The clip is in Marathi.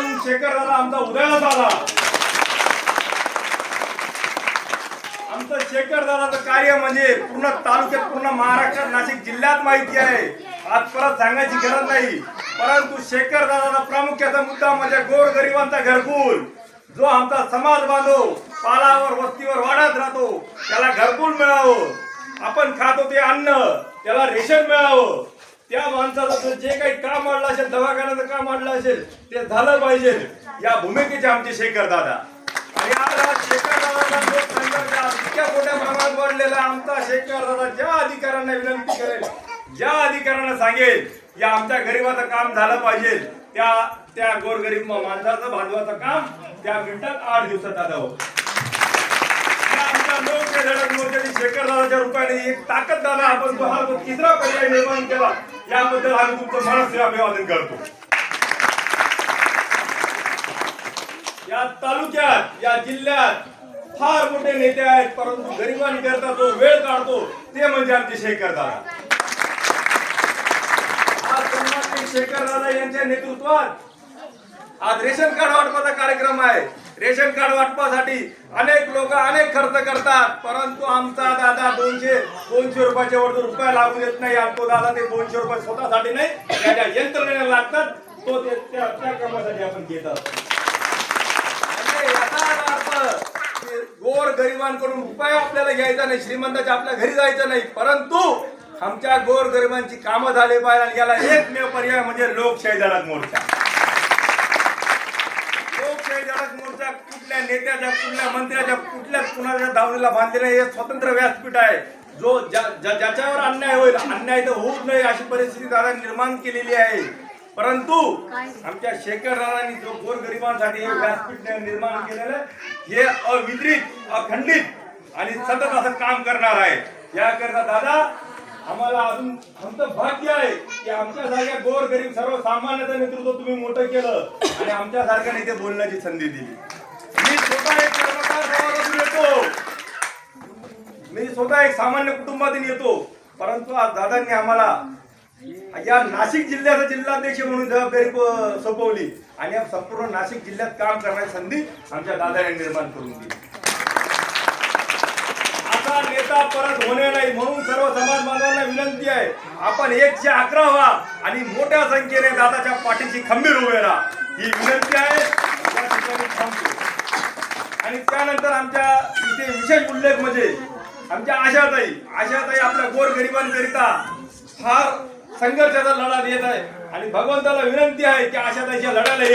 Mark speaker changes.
Speaker 1: म्हणून शेखर दादा आमचा उदयास आला आमचं शेखर दादाचं कार्य म्हणजे पूर्ण तालुक्यात पूर्ण महाराष्ट्रात नाशिक जिल्ह्यात माहिती आहे. आज परत सांगायची गरज नाही. परंतु शेखर दादाचा प्रामुख्याचा मुद्दा म्हणजे गोर गरिबांचा घरकुल. जो आमचा समाज बांधव पालावर वस्तीवर वाढत राहतो त्याला घरकुल मिळावं. आपण खातो ते अन्न त्याला रेशन मिळावं. त्या माणसाला जर जे काही काम वाढलं असेल दवाखान्याचं काम वाढलं असेल ते झालं पाहिजे. या भूमिकेचे आमचे शेखर दादा. आणि आज शेखर दादा इतक्या मोठ्या प्रमाणात वाढलेला आमचा शेखर दादा ज्या अधिकाऱ्यांना विनंती करेल ज्या अधिकाऱ्यांना सांगेल या आमच्या गरीबाचं काम झालं पाहिजे त्या त्या गोरगरीब माणसाचं भांडवाचं काम त्या मिनिटात आठ दिवसात दादा होतं आमच्या शेखर दादाच्या रूपाने एक ताकद दादा आपण तो हा तिसरा पर्याय निर्माण केला याबद्दल आम्ही तुमचं मनस्वी अभिवादन करतो. या तालुक्यात या जिल्ह्यात फार मोठे नेते आहेत परंतु गरिबांकरता जो वेळ काढतो ते म्हणजे आमचे शेखर दादा. आज शेखर दादा यांच्या नेतृत्वात आज रेशन कार्ड वाटपाचा कार्यक्रम आहे. रेशन कार्ड वाटपासाठी अनेक लोक अनेक खर्च करतात. परंतु आमचा दादा दोनशे दोनशे रुपयाच्या वरती रुपया लागू देत नाही. आणि तो दादा ते दोनशे रुपये स्वतःसाठी नाही त्याच्या यंत्रणेला लागतात. तो ते त्या कामासाठी आपण घेत असतो म्हणजे गोर गरिबांकडून उपाय आपल्याला घ्यायचा नाही श्रीमंताच्या आपल्या घरी जायचं नाही. परंतु आमच्या गोर गरिबांची कामं झाले पाहिजे आणि याला एकमेव पर्याय म्हणजे लोकशाही धडक मोर्चा. लोकशाही धडक मोर्चा कुठल्या नेत्याच्या कुठल्या मंत्र्याच्या कुठल्याच कुणाच्या दावणीला बांधलेलं हे स्वतंत्र व्यासपीठ आहे. जो ज्या- ज्याच्यावर अन्याय होईल अन्याय तर होऊच नये अशी परिस्थिती दादा निर्माण केलेली आहे. परंतु आमच्या शेखर राणांनी जो गोरगरिबांसाठी हे व्यासपीठ निर्माण केलेलं हे अविद्रित अखंडित आणि सतत असं काम करणार आहे. याकरता दादा आम्हाला अजून आमचं भाग्य आहे की आमच्यासारख्या गोरगरीब सर्वसामान्याचं नेतृत्व तुम्ही मोठं केलं आणि आमच्यासारख्या नेते बोलण्याची संधी दिली. मी स्वतः एक येतो. मी स्वतः एक सामान्य कुटुंबातून येतो. परंतु आज दादांनी आम्हाला या नाशिक जिल्ह्याचा जिल्हाध्यक्ष म्हणून जबाबदारी सोपवली आणि या संपूर्ण नाशिक जिल्ह्यात काम करण्याची संधी आमच्या दादाने निर्माण करून दिली. आपला नेता परत होणे नाही म्हणून सर्व समाज बांधवांना विनंती आहे. आपण एकशे अकरा व्हा आणि मोठ्या संख्येने दादाच्या पाठीशी खंबीर उभे राहा. ही विनंती आहे. आणि त्यानंतर आमच्या इथे विशेष उल्लेख म्हणजे आमच्या आशाताई. आशाताई आपल्या गोरगरिबांकरिता फार संघर्षाचा लढा देत आहे. आणि भगवंताला विनंती आहे की आशाताईच्या लढ्याला येत